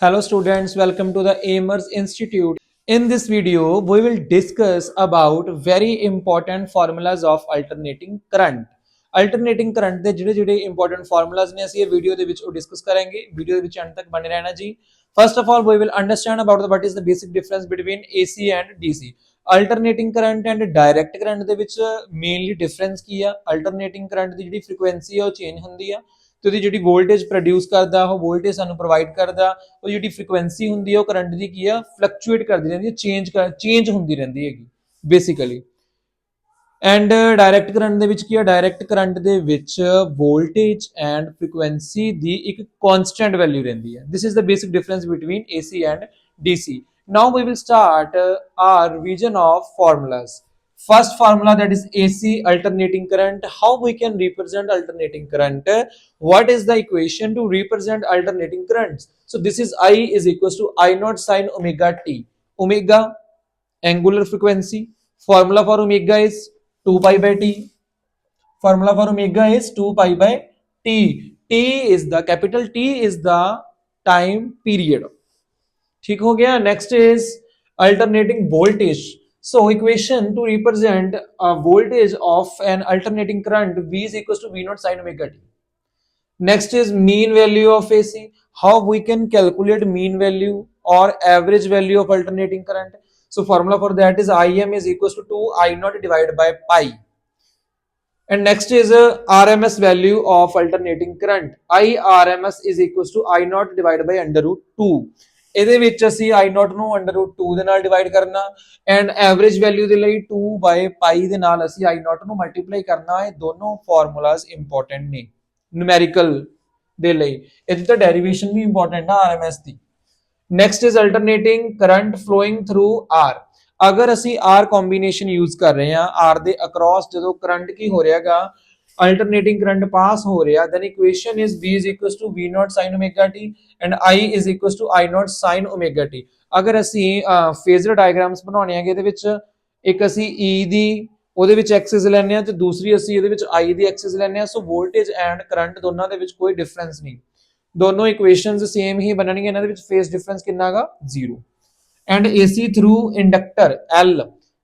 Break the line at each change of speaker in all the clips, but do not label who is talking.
Hello students, welcome to the Amers Institute. In this video, we will discuss about very important formulas of alternating current. Alternating current ਦੇ ਜਿਹੜੇ ਜਿਹੜੇ important formulas ਨੇ ਅਸੀਂ ਇਹ video ਦੇ ਵਿੱਚ ਉਹ ਡਿਸਕਸ ਕਰਾਂਗੇ ਵੀਡੀਓ ਦੇ ਵਿੱਚ ਅੰਤ ਤੱਕ ਬਣੇ ਰਹਿਣਾ ਜੀ first of all we will understand about the what is the basic difference between AC and DC alternating current and direct current ਦੇ ਵਿੱਚ ਮੇਨਲੀ ਡਿਫਰੈਂਸ ਕੀ ਆ ਅਲਟਰਨੇਟਿੰਗ ਕਰੰਟ ਦੀ ਜਿਹੜੀ ਫ੍ਰੀਕੁਐਂਸੀ ਆ ਉਹ ਚੇਂਜ ਹੁੰਦੀ ਆ ਤੇ ਉਹਦੀ ਜਿਹੜੀ ਵੋਲਟੇਜ ਪ੍ਰੋਡਿਊਸ ਕਰਦਾ ਉਹ ਵੋਲਟੇਜ ਸਾਨੂੰ ਪ੍ਰੋਵਾਈਡ ਕਰਦਾ ਉਹ ਜਿਹੜੀ ਫ੍ਰੀਕੁਐਂਸੀ ਹੁੰਦੀ ਹੈ ਉਹ ਕਰੰਟ ਦੀ ਕੀ ਆ ਫਲਕਚੁਏਟ ਕਰਦੀ ਰਹਿੰਦੀ ਹੈ ਚੇਂਜ ਚੇਂਜ ਹੁੰਦੀ ਰਹਿੰਦੀ ਹੈਗੀ ਬੇਸਿਕਲੀ ਐਂਡ ਡਾਇਰੈਕਟ ਕਰੰਟ ਦੇ ਵਿੱਚ ਕੀ ਆ ਡਾਇਰੈਕਟ ਕਰੰਟ ਦੇ ਵਿੱਚ ਵੋਲਟੇਜ ਐਂਡ ਫ੍ਰੀਕੁਐਂਸੀ ਦੀ ਇੱਕ ਕਨਸਟੈਂਟ ਵੈਲਿਊ ਰਹਿੰਦੀ ਹੈ this is the basic difference between AC and DC now we will start uh, our revision of formulas first formula that is AC alternating current how we can represent alternating current what is the equation to represent alternating currents so this is I is equals to I naught sine omega t omega angular frequency formula for omega is 2 pi by t formula for omega is 2 pi by t t is the capital T is the time period ठीक हो गया next is alternating voltage so equation to represent a voltage of an alternating current v is equals to v naught sine omega t. Next is mean value of ac how we can calculate mean value or average value of alternating current? So formula for that is im is equals to 2 i naught divided by pi. And next is uh, rms value of alternating current. I rms is equals to i naught divided by under root 2 ਇਹਦੇ ਵਿੱਚ ਅਸੀਂ i naught ਨੂੰ under root 2 ਦੇ ਨਾਲ divide ਕਰਨਾ and average value ਦੇ ਲਈ 2 by pi ਦੇ ਨਾਲ ਅਸੀਂ i naught ਨੂੰ ਮਲਟੀਪਲਾਈ ਕਰਨਾ, ਇਹ ਦੋਨੋਂ ਫਾਰਮੂਲਾਜ਼ ਇੰਪੋਰਟੈਂਟ ਨੇ ਨੂਮੈਰੀਕਲ ਦੇ ਲਈ। ਇਹਦੀ ਤਾਂ ਡੈਰੀਵੇਸ਼ਨ ਵੀ ਇੰਪੋਰਟੈਂਟ ਆ RMS the. Next is alternating current flowing through R ਅਗਰ ਅਸੀਂ ਆਰ ਕੰਬੀਨੇਸ਼ਨ ਯੂਜ਼ ਕਰ ਰਹੇ ਹਾਂ ਆਰ ਦੇ ਅਕ੍ਰੋਸ ਜਦੋਂ ਕਰੰਟ ਕੀ ਹੋ ਰਿਹਾਗਾ alternating current pass ਹੋ ਰਿਹਾ then equation is V is equals to V naught sin omega t and I is equals to I naught sin omega t. ਅਗਰ ਅਸੀਂ ਫੇਜ਼ਰ ਡਾਇਗਰਾਮਸ ਬਣਾਉਣੇ ਹੈਗੇ ਇਹਦੇ ਵਿੱਚ, ਇੱਕ ਅਸੀਂ E ਦੀ ਉਹਦੇ ਵਿੱਚ ਐਕਸਿਸ ਲੈਣੇ ਆ ਤੇ ਦੂਸਰੀ ਅਸੀਂ ਇਹਦੇ ਵਿੱਚ I ਦੀ ਐਕਸਿਸ ਲੈਣੇ ਆ ਸੋ ਵੋਲਟੇਜ ਐਂਡ ਕਰੰਟ ਦੋਨਾਂ ਦੇ ਵਿੱਚ ਕੋਈ ਡਿਫਰੈਂਸ ਨਹੀਂ। ਦੋਨੋਂ ਇਕੁਏਸ਼ਨਸ ਸੇਮ ਹੀ ਬਣਨਗੀਆਂ, ਇਹਨਾਂ ਦੇ ਵਿੱਚ ਫੇਸ ਡਿਫਰੈਂਸ ਕਿੰਨਾ ਹੈਗਾ 0 and AC through inductor L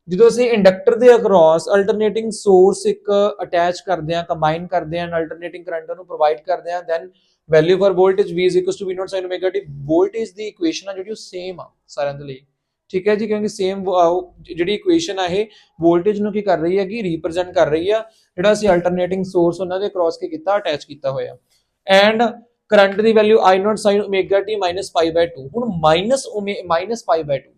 ਜਦੋਂ ਅਸੀਂ ਇੰਡਕਟਰ ਦੇ ਅਕ੍ਰੋਸ ਅਲਟਰਨੇਟਿੰਗ ਸੋਰਸ ਇੱਕ ਅਟੈਚ ਕਰਦੇ ਹਾਂ ਕੰਬਾਈਨ ਕਰਦੇ ਆ ਅਲਟਰਨੇਟਿੰਗ ਕਰੰਟ ਨੂੰ ਪ੍ਰੋਵਾਈਡ ਕਰਦੇ ਹਾਂ then value for voltage V V naught sin omega t voltage the equation ਆ ਜਿਹੜੀ ਉਹ ਸੇਮ ਆ ਸਾਰਿਆਂ ਦੇ ਲਈ। ਠੀਕ ਹੈ ਜੀ, ਕਿਉਂਕਿ ਸੇਮ ਜਿਹੜੀ ਇਕੁਏਸ਼ਨ ਆ ਇਹ ਵੋਲਟੇਜ ਨੂੰ ਕੀ ਕਰ ਰਹੀ ਹੈ ਕਿ ਰਿਪਰੈਜ਼ੈਂਟ ਕਰ ਰਹੀ ਆ, ਜਿਹੜਾ ਅਸੀਂ ਅਲਟਰਨੇਟਿੰਗ ਸੋਰਸ ਉਹਨਾਂ ਦੇ ਕ੍ਰਾਸ ਕੀ ਕੀਤਾ ਅਟੈਚ ਕੀਤਾ ਹੋਇਆ। And current the value I naught sin omega t pi by 2 ਹੁਣ ਮਾਈਨਸ ਮਾਈਨਸ pi by 2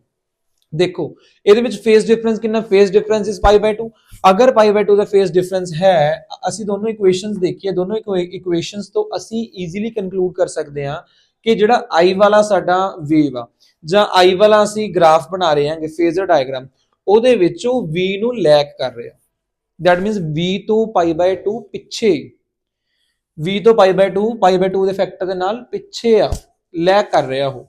ਦੇਖੋ, ਇਹਦੇ ਵਿੱਚ ਫੇਸ ਡਿਫਰੈਂਸ ਕਿੰਨਾ? Phase difference is pi by 2 ਅਗਰ ਪਾਈ ਬਾਈ 2 ਦਾ ਫੇਸ ਡਿਫਰੈਂਸ ਹੈ, ਅਸੀਂ ਦੋਨੋਂ ਇਕੁਏਸ਼ਨਸ ਦੇਖੀਏ, ਦੋਨੋਂ ਇਕੁਏਸ਼ਨਸ ਤੋਂ ਅਸੀਂ ਈਜ਼ੀਲੀ ਕਨਕਲੂਡ ਕਰ ਸਕਦੇ ਹਾਂ ਕਿ ਜਿਹੜਾ i ਵਾਲਾ ਸਾਡਾ ਵੇਵ ਆ, ਜਾਂ i ਵਾਲਾ ਅਸੀਂ ਗ੍ਰਾਫ ਬਣਾ ਰਹੇ ਹਾਂਗੇ ਫੇਜ਼ਰ ਡਾਇਗਰਾਮ ਉਹਦੇ ਵਿੱਚ ਉਹ v ਨੂੰ ਲੈਕ ਕਰ ਰਿਹਾ। ਦੈਟ ਮੀਨਸ v ਤੋਂ ਪਾਈ ਬਾਈ 2 ਪਿੱਛੇ, v ਤੋਂ ਪਾਈ ਬਾਈ 2 ਪਾਈ ਬਾਈ 2 ਦੇ ਫੈਕਟਰ ਦੇ ਨਾਲ ਪਿੱਛੇ ਆ ਲੈਕ ਕਰ ਰਿਹਾ ਉਹ।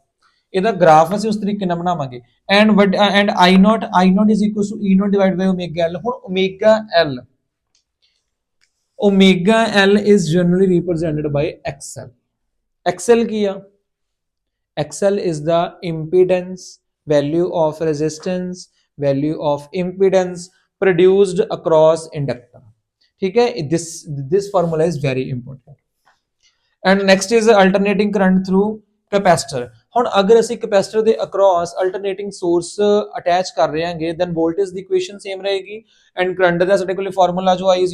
ਇਹਦਾ ਗ੍ਰਾਫ ਅਸੀਂ ਉਸ ਤਰੀਕੇ ਨਾਲ ਬਣਾਵਾਂਗੇ and and i naught i naught is equals to e naught divided by omega l ਹੁਣ omega l omega l is generally represented by xl xl ਕੀ ਆ xl is the impedance value of resistance value of impedance produced across inductor ठीक है this this formula is very important and next is alternating current through capacitor ਹੁਣ ਅਗਰ ਅਸੀਂ ਕੈਪੈਸਿਟਰ ਦੇ across alternating source attach ਕਰ ਰਹੇ ਹਾਂਗੇ ਦੈਨ ਵੋਲਟੇਜ ਦੀ ਇਕੁਏਸ਼ਨ ਸੇਮ ਰਹੇਗੀ ਐਂਡ ਕਰੰਟ ਦਾ ਸਾਡੇ ਕੋਲ ਫਾਰਮੂਲਾ ਜੋ I I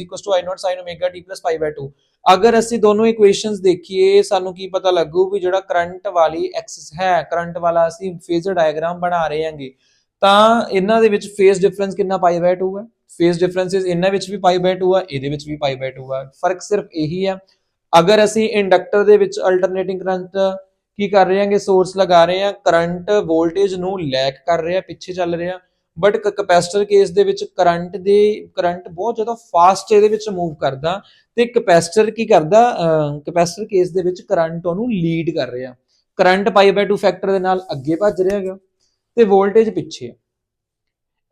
sin omega t pi 2 ਅਗਰ ਅਸੀਂ ਦੋਨੋਂ ਇਕੁਏਸ਼ਨਸ ਦੇਖੀਏ, ਸਾਨੂੰ ਕੀ ਪਤਾ ਲੱਗੂ ਵੀ ਜਿਹੜਾ ਕਰੰਟ ਵਾਲੀ ਐਕਸਿਸ ਹੈ ਕਰੰਟ ਵਾਲਾ ਅਸੀਂ ਫੇਜ਼ਰ ਡਾਇਗਰਾਮ ਬਣਾ ਰਹੇ ਹਾਂਗੇ ਤਾਂ ਇਹਨਾਂ ਦੇ ਵਿੱਚ ਫੇਸ ਡਿਫਰੈਂਸ ਕਿੰਨਾ ਪਾਈ ਬਾਈ 2 ਹੈ? ਫੇਸ ਡਿਫਰੈਂਸਸ ਇਹਨਾਂ ਵਿੱਚ ਵੀ ਪਾਈ ਬਾਈ 2 ਆ, ਇਹਦੇ ਵਿੱਚ ਵੀ ਪਾਈ ਬਾਈ 2 ਆ। ਫ਼ਰਕ ਸਿਰਫ ਇਹੀ ਆ। ਅਗਰ ਅਸੀਂ ਇੰਡਕਟਰ ਦੇ ਵਿੱਚ ਅਲਟਰਨੇਟਿੰਗ ਕਰੰਟ ਕੀ ਕਰ ਰਹੇ ਹਾਂਗੇ? ਸੋਰਸ ਲਗਾ ਰਹੇ ਹਾਂ ਕਰੰਟ ਵੋਲਟੇਜ ਨੂੰ ਲੈਕ ਕਰ ਰਿਹਾ, ਪਿੱਛੇ ਚੱਲ ਰਿਹਾ। ਬਟ ਕੈਪੈਸਿਟਰ ਕੇਸ ਦੇ ਵਿੱਚ ਕਰੰਟ ਦੇ ਕਰੰਟ ਬਹੁਤ ਜ਼ਿਆਦਾ ਫਾਸਟ ਇਹਦੇ ਵਿੱਚ ਮੂਵ ਕਰਦਾ ਤੇ ਕੈਪੈਸਿਟਰ ਕੀ ਕਰਦਾ? ਕੈਪੈਸਿਟਰ ਕੇਸ ਦੇ ਵਿੱਚ ਕਰੰਟ ਉਹਨੂੰ ਲੀਡ ਕਰ ਰਿਹਾ। ਕਰੰਟ ਪਾਈ ਬਾਈ 2 ਫੈਕਟਰ ਦੇ ਨਾਲ ਅੱਗੇ ਭੱਜ ਰਿਹਾ ਹੈਗਾ ਤੇ ਵੋਲਟੇਜ ਪਿੱਛੇ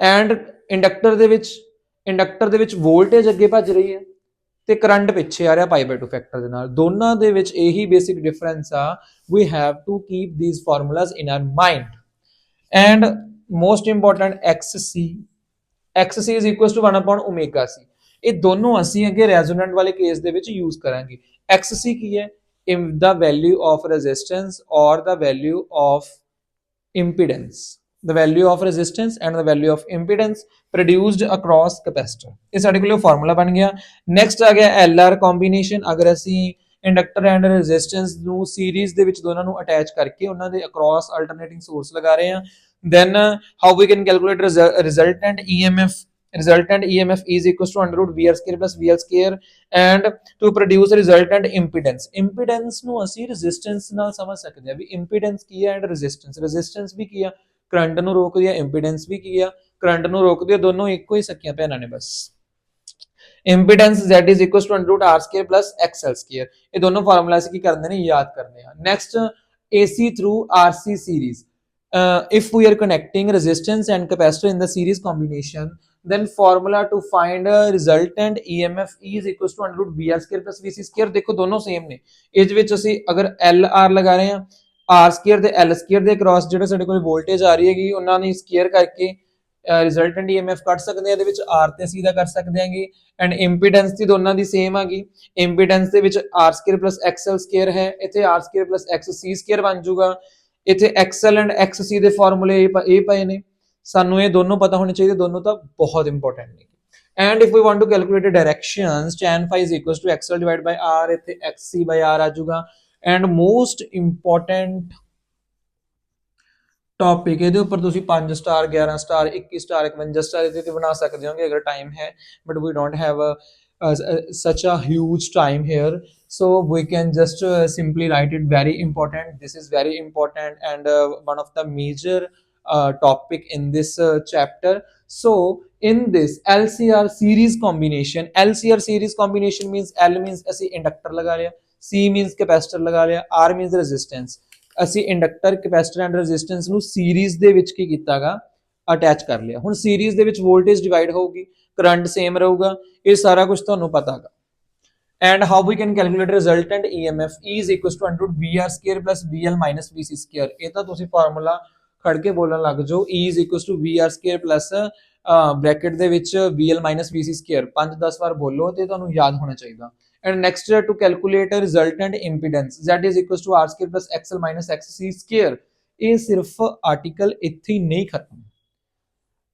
ਐਂਡ ਇੰਡਕਟਰ ਦੇ ਵਿੱਚ ਇੰਡਕਟਰ ਦੇ ਵਿੱਚ ਵੋਲਟੇਜ ਅੱਗੇ ਭੱਜ ਰਹੀ ਹੈ। ਤੇ ਕਰੰਟ ਪਿੱਛੇ ਆ ਰਿਹਾ ਪਾਈ ਬਾਈ 2 ਫੈਕਟਰ ਦੇ ਨਾਲ ਦੋਨਾਂ ਦੇ ਵਿੱਚ ਇਹੀ ਬੇਸਿਕ ਡਿਫਰੈਂਸ ਆ we have to keep these formulas in our mind and most important xc xc is equals to 1 upon omega c ਇਹ ਦੋਨੋਂ ਅਸੀਂ ਅੱਗੇ ਰੈਜ਼ੋਨੈਂਟ ਵਾਲੇ ਕੇਸ ਦੇ ਵਿੱਚ ਯੂਜ਼ ਕਰਾਂਗੇ xc ਕੀ ਹੈ ਇਨ ਦਾ ਵੈਲਿਊ ਆਫ ਰੈਜ਼ਿਸਟੈਂਸ ਔਰ the value of impedance the value of resistance and the value of impedance produced across capacitor ਇਹ ਸਾਡੇ ਕੋਲ ਫਾਰਮੂਲਾ ਬਣ ਗਿਆ ਨੈਕਸਟ ਆ ਗਿਆ LR combination ਅਗਰ ਅਸੀਂ ਇੰਡਕਟਰ ਐਂਡ ਰੈਜ਼ਿਸਟੈਂਸ ਨੂੰ ਸੀਰੀਜ਼ ਦੇ ਵਿੱਚ ਦੋਨਾਂ ਨੂੰ ਅਟੈਚ ਕਰਕੇ ਉਹਨਾਂ ਦੇ ਅਕ੍ਰੋਸ ਅਲਟਰਨੇਟਿੰਗ ਸੋਰਸ ਲਗਾ ਰਹੇ ਹਾਂ then uh, how we can calculate resu- resultant emf resultant emf is equals to under root vr square plus vl square and to produce resultant impedance impedance ਨੂੰ ਅਸੀਂ resistance ਨਾਲ ਸਮਝ ਸਕਦੇ ਹਾਂ ਵੀ impedance ਕੀ ਹੈ and resistance resistance ਵੀ ਕੀ ਆ current ਨੂੰ ਰੋਕਦੀ ਹੈ impedance ਵੀ ਕੀ ਆ ਕਰੰਟ ਨੂੰ ਰੋਕਦੀ ਹੈ ਦੋਨੋਂ ਇੱਕੋ ਹੀ ਸਕੀਆਂ ਭੈਣਾਂ ਨੇ ਬਸ impedance z is equals to under root r square plus xl square ਇਹ ਦੋਨੋਂ ਫਾਰਮੂਲਾ ਅਸੀਂ ਕੀ ਕਰਦੇ ਨੇ ਯਾਦ ਕਰਨੇ ਆ next AC through RC series uh, if we are connecting resistance and capacitor in the series combination then formula to find a resultant EMF E is equals to under root VR square plus VC square ਦੇਖੋ ਦੋਨੋਂ same ਨੇ ਇਸ ਵਿੱਚ ਅਸੀਂ ਅਗਰ LR ਲਗਾ ਰਹੇ ਹਾਂ R square ਤੇ L square ਦੇ ਕ੍ਰਾਸ ਜਿਹੜਾ ਸਾਡੇ ਕੋਲ ਵੋਲਟੇਜ ਆ ਰਹੀ ਹੈਗੀ, ਉਹਨਾਂ ਨੇ ਸਕੁਅਰ ਕਰਕੇ ਰਿਜ਼ਲਟੈਂਟ EMF ਕੱਢ ਸਕਦੇ ਹਾਂ, ਇਹਦੇ ਵਿੱਚ R ਤੇ C ਦਾ ਕਰ ਸਕਦੇ ਹਾਂਗੇ ਐਂਡ ਇੰਪੀਡੈਂਸ ਦੀ ਦੋਨਾਂ ਦੀ ਸੇਮ ਆਗੀ ਇੰਪੀਡੈਂਸ ਦੇ ਵਿੱਚ R square plus XL ਹੈ, ਇੱਥੇ R square plus XC square ਬਣ ਜਾਊਗਾ। ਇੱਥੇ XL ਐਂਡ XC ਦੇ ਫਾਰਮੂਲੇ ਪ- ਇਹ ਪਏ ਨੇ। ਸਾਨੂੰ ਇਹ ਦੋਨੋਂ ਪਤਾ ਹੋਣੇ ਚਾਹੀਦੇ, ਦੋਨੋਂ ਤਾਂ ਬਹੁਤ ਇੰਪੋਰਟੈਂਟ ਨੇ। And if we want to calculate directions tan phi is equals to xl divided by r, ਇੱਥੇ xc by r ਆ ਜਾਊਗਾ। ਐਂਡ ਮੋਸਟ ਇੰਪੋਰਟੈਂਟ ਟੌਪਿਕ ਇਹਦੇ ਉੱਪਰ ਤੁਸੀਂ 5 ਸਟਾਰ 11 ਸਟਾਰ 21 ਸਟਾਰ 51 ਸਟਾਰ ਇਹਦੇ ਤੇ ਬਣਾ ਸਕਦੇ ਹੋਗੇ ਅਗਰ ਟਾਈਮ ਹੈ but we don't have such a huge time here so we can just uh, simply write it very important this is very important and uh, one of the major uh, topic in this uh, chapter so in this lcr series combination lcr series combination means l means ਅਸੀਂ inductor ਲਗਾ ਲਿਆ C means capacitor ਲਗਾ ਲਿਆ R means resistance ਅਸੀਂ inductor capacitor and resistance ਨੂੰ series ਦੇ ਵਿੱਚ ਕੀ ਕੀਤਾਗਾ attach ਕਰ ਲਿਆ ਹੁਣ ਸੀਰੀਜ਼ ਦੇ ਵਿੱਚ ਵੋਲਟੇਜ ਡਿਵਾਈਡ ਹੋਊਗੀ ਕਰੰਟ ਸੇਮ ਰਹੂਗਾ ਇਹ ਸਾਰਾ ਕੁਝ ਤੁਹਾਨੂੰ ਪਤਾਗਾ and how we can calculate resultant EMF E is equals to under VR square plus VL minus VC square ਇਹ ਤਾਂ ਤੁਸੀਂ ਫਾਰਮੂਲਾ ਖੜ ਕੇ ਬੋਲਣ ਲੱਗ ਜਾਓ E is equals to VR square plus bracket ਦੇ ਵਿੱਚ VL minus VC square 5 10 ਵਾਰ ਬੋਲੋ ਤੇ ਤੁਹਾਨੂੰ ਯਾਦ ਹੋਣਾ ਚਾਹੀਦਾ and next to calculate a resultant impedance Z is equals to R square plus XL minus XC square ਇਹ ਸਿਰਫ ਆਰਟੀਕਲ ਇੱਥੇ ਹੀ ਨਹੀਂ ਖਤਮ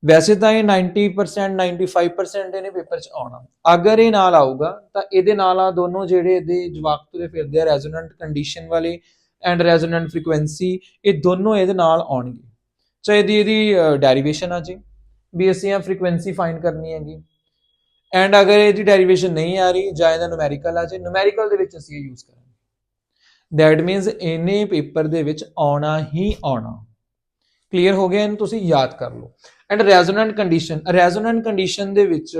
ਵੈਸੇ ਤਾਂ ਇਹ 90% 95% ਇਹਨੇ ਪੇਪਰ 'ਚ ਆਉਣਾ ਅਗਰ ਇਹ ਨਾਲ ਆਊਗਾ ਤਾਂ ਇਹਦੇ ਨਾਲ ਆ ਦੋਨੋਂ ਜਿਹੜੇ ਇਹਦੇ ਜਵਾਕ ਤੁਰੇ ਫਿਰਦੇ ਆ ਰੈਜ਼ੋਨੈਂਟ ਕੰਡੀਸ਼ਨ ਵਾਲੇ ਐਂਡ ਰੈਜ਼ੋਨੈਂਟ ਫ੍ਰੀਕੁਐਂਸੀ ਇਹ ਦੋਨੋਂ ਇਹਦੇ ਨਾਲ ਆਉਣਗੇ ਚਾਹੇ ਇਹਦੀ ਇਹਦੀ ਡੈਰੀਵੇਸ਼ਨ ਆ ਜੀ ਵੀ ਅਸੀਂ ਆ ਫ੍ਰੀਕੁਐਂਸੀ ਫਾਈਂਡ ਕਰਨੀ ਹੈਗੀ ਐਂਡ ਅਗਰ ਇਹਦੀ ਡੈਰੀਵੇਸ਼ਨ ਨਹੀਂ ਆ ਰਹੀ, ਜਾਂ ਇਹਦਾ ਨੂਮੈਰੀਕਲ ਆ ਜੇ ਨੂਮੈਰੀਕਲ ਦੇ ਵਿੱਚ ਅਸੀਂ ਇਹ ਯੂਜ਼ ਕਰਾਂਗੇ। ਦੈਟ ਮੀਨਸ ਇਹਨੇ ਪੇਪਰ ਦੇ ਵਿੱਚ ਆਉਣਾ ਹੀ ਆਉਣਾ। ਕਲੀਅਰ ਹੋ ਗਿਆ ਇਹਨੂੰ? ਤੁਸੀਂ ਯਾਦ ਕਰ ਲਓ। And resonant condition resonant condition ਦੇ ਵਿੱਚ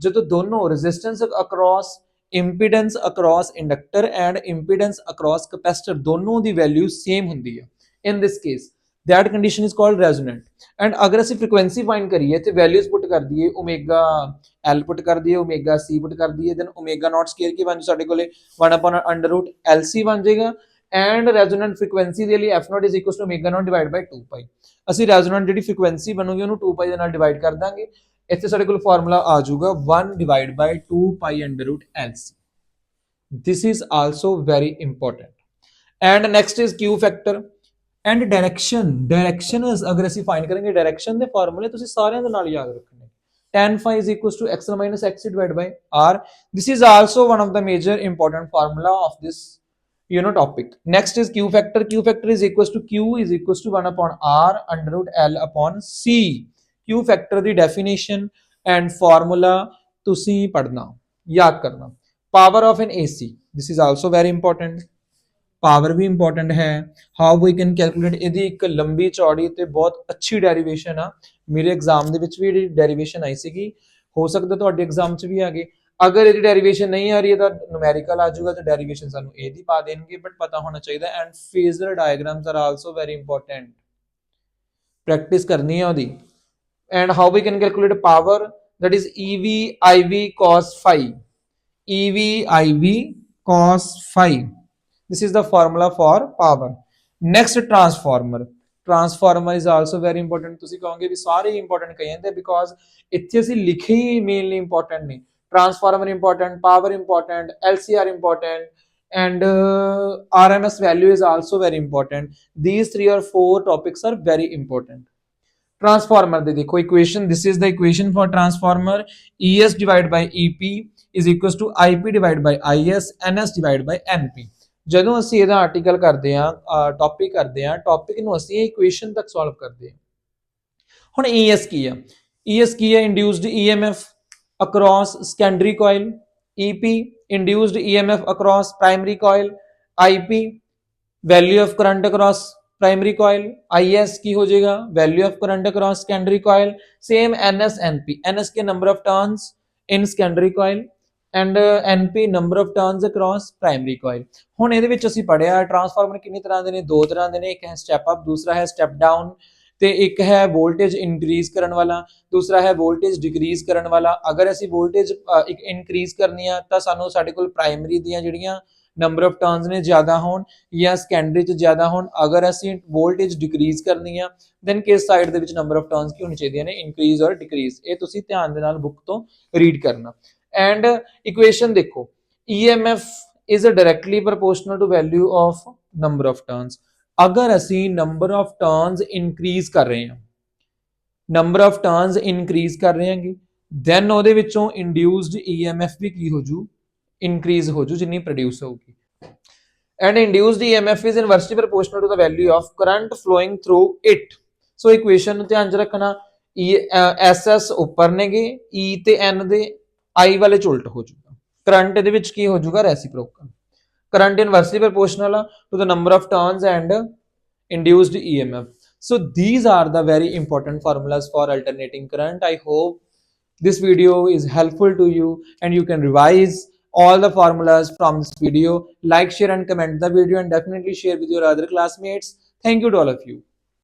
ਜਦੋਂ ਦੋਨੋਂ resistance across impedance across inductor and impedance across capacitor ਦੋਨੋਂ ਦੀ ਵੈਲਿਊ ਸੇਮ ਹੁੰਦੀ ਆ। In this case that condition is called resonant and ਅਗਰ ਅਸੀਂ frequency find ਕਰੀਏ ਤੇ values put ਕਰ ਦਈਏ omega l put ਕਰ ਦਈਏ omega c put ਕਰ ਦਈਏ then omega naught square ਕੀ ਬਣ ਜੂ ਸਾਡੇ ਕੋਲੇ 1 upon under root lc ਬਣ ਜਾਏਗਾ and resonant frequency ਦੇ ਲਈ f naught is equals to omega naught divided by 2 pi ਅਸੀਂ resonant ਜਿਹੜੀ frequency ਬਣੂਗੀ ਉਹਨੂੰ 2 pi ਦੇ ਨਾਲ ਡਿਵਾਈਡ ਕਰ ਦਾਂਗੇ ਇੱਥੇ ਸਾਡੇ ਕੋਲ ਫਾਰਮੂਲਾ ਆ ਜਾਊਗਾ 1 divided by 2 pi under root lc this is also very important and next is q factor and direction direction ਅਗਰ ਅਸੀਂ ਫਾਈਂਡ ਕਰਾਂਗੇ ਡਾਇਰੈਕਸ਼ਨ ਦੇ ਫਾਰਮੂਲੇ ਤੁਸੀਂ ਸਾਰਿਆਂ ਦੇ ਨਾਲ ਯਾਦ ਰੱਖਣੇ tan phi is equals to xl minus xc divided by r this is also one of the major important formula of this you know topic next is q factor q factor is equals to q is equals to 1 upon r under root l upon c q factor the definition and formula ਤੁਸੀਂ ਪੜਨਾ ਯਾਦ ਕਰਨਾ power of an ac this is also very important power we important ਹੈ। How we can calculate ਇਹਦੀ ਇੱਕ ਲੰਬੀ ਚੌੜੀ ਤੇ ਬਹੁਤ ਅੱਛੀ ਡੈਰੀਵੇਸ਼ਨ ਆ। ਮੇਰੇ ਐਗਜ਼ਾਮ ਦੇ ਵਿੱਚ ਵੀ ਇਹਦੀ ਡੈਰੀਵੇਸ਼ਨ ਆਈ ਸੀਗੀ। ਹੋ ਸਕਦਾ ਤੁਹਾਡੇ ਐਗਜ਼ਾਮ 'ਚ ਵੀ ਆ ਗਈ। ਅਗਰ ਇਹਦੀ ਡੈਰੀਵੇਸ਼ਨ ਨਹੀਂ ਆ ਰਹੀ ਹੈ ਤਾਂ ਨੂਮੈਰੀਕਲ ਆ ਜਾਊਗਾ ਤਾਂ ਡੈਰੀਵੇਸ਼ਨ ਸਾਨੂੰ ਇਹਦੀ ਪਾ ਦੇਣਗੇ ਬਟ ਪਤਾ ਹੋਣਾ ਚਾਹੀਦਾ and phasor diagrams are also very important practice ਕਰਨੀ ਹੈ ਉਹਦੀ। And how we can calculate power that is EV IV cos phi ev iv cos phi this is the formula for power next transformer transformer is also very important ਤੁਸੀਂ ਕਹੋਗੇ ਵੀ ਸਾਰੇ important ਕਹੀ ਜਾਂਦੇ because ਇੱਥੇ ਅਸੀਂ ਲਿਖੇ ਹੀ mainly important ਨੇ transformer important power important lcr important and uh, rms value is also very important these three or four topics are very important transformer ਦੇ ਦੇਖੋ equation this is the equation for transformer es divided by ep is equals to ip divided by is ns divided by np ਜਦੋਂ ਅਸੀਂ ਇਹਦਾ article ਕਰਦੇ ਆ topic ਕਰਦੇ ਆ topic ਨੂੰ ਅਸੀਂ ਇਕੁਏਸ਼ਨ ਤੱਕ ਸੋਲਵ ਕਰਦੇ ਆ ਹੁਣ ES ਕੀ ਆ ES ਕੀ ਹੈ induced EMF across secondary coil EP induced EMF across primary coil IP value of current across primary coil IS ਕੀ ਹੋ ਜਾਏਗਾ value of current across secondary coil same NS NP NS के number of turns in secondary coil and uh, NP number of turns across primary coil. ਹੁਣ ਇਹਦੇ ਵਿੱਚ ਅਸੀਂ ਪੜਿਆ transformer ਕਿੰਨੀ ਤਰ੍ਹਾਂ ਦੇ ਨੇ? ਦੋ ਤਰ੍ਹਾਂ ਦੇ ਨੇ ਇੱਕ ਹੈ ਸਟੈਪ ਅਪ ਦੂਸਰਾ ਹੈ ਸਟੈਪ ਡਾਊਨ ਤੇ ਇੱਕ ਹੈ ਵੋਲਟੇਜ ਇਨਕਰੀਜ਼ ਕਰਨ ਵਾਲਾ ਦੂਸਰਾ ਹੈ ਵੋਲਟੇਜ ਡਿਕਰੀਜ਼ ਕਰਨ ਵਾਲਾ। ਅਗਰ ਅਸੀਂ ਵੋਲਟੇਜ ਇੱਕ ਇਨਕਰੀਜ਼ ਕਰਨੀ ਆ ਤਾਂ ਸਾਨੂੰ ਸਾਡੇ ਕੋਲ ਪ੍ਰਾਇਮਰੀ ਦੀਆਂ ਜਿਹੜੀਆਂ ਨੰਬਰ ਆਫ ਟਰਨਸ ਨੇ ਜ਼ਿਆਦਾ ਹੋਣ ਜਾਂ ਸੈਕੰਡਰੀ ਚ ਜ਼ਿਆਦਾ ਹੋਣ। ਅਗਰ ਅਸੀਂ ਵੋਲਟੇਜ ਡਿਕਰੀਜ਼ ਕਰਨੀ ਆ ਦੈਨ ਕਿਸ ਸਾਈਡ ਦੇ ਵਿੱਚ ਨੰਬਰ ਆਫ ਟਰਨਸ ਕੀ ਹੋਣੀ ਚਾਹੀਦੀਆਂ ਨੇ? ਇਨਕਰੀਜ਼ ਔਰ ਡਿਕਰੀਜ਼ ਇਹ ਤੁਸੀਂ ਧਿਆਨ ਦੇ ਨਾਲ ਬੁੱਕ ਤੋਂ ਰੀਡ ਕਰਨਾ। ਐਂਡ ਇਕੁਏਸ਼ਨ ਦੇਖੋ EMF is directly proportional to value of number of turns ਅਗਰ ਅਸੀਂ ਨੰਬਰ ਆਫ ਟਰਨਸ ਇਨਕਰੀਜ਼ ਕਰ ਰਹੇ ਹਾਂ ਨੰਬਰ ਆਫ ਟਰਨਸ ਇਨਕਰੀਜ਼ ਕਰ ਰਹੇ ਹਾਂਗੇ ਦੈਨ ਉਹਦੇ ਵਿੱਚੋਂ ਇੰਡਿਊਸਡ EMF ਵੀ ਕੀ ਹੋ ਜੂ ਇਨਕਰੀਜ਼ ਹੋ ਜੂ ਜਿੰਨੀ ਪ੍ਰੋਡਿਊਸ ਹੋਊਗੀ and induced EMF is inversely proportional to the value of current flowing through it so equation ਨੂੰ ਧਿਆਨ ਚ ਰੱਖਣਾ SS ਉੱਪਰ ਨੇਗੇ E ਤੇ N ਦੇ I ਵਾਲੇ ਚ ਉਲਟ ਹੋ ਜੂਗਾ ਕਰੰਟ ਇਹਦੇ ਵਿੱਚ ਕੀ ਹੋ ਜੂਗਾ ਰੈਸੀਪ੍ਰੋਕਲ ਕਰੰਟ ਇਨਵਰਸਲੀ ਪ੍ਰੋਪੋਰਸ਼ਨਲ ਆ to the number of turns and induced EMF. So these are the very important formulas for alternating current. I hope this video is helpful to you and you can revise all the formulas from this video. Like, share and comment the video and definitely share with your other classmates. Thank you to all of you.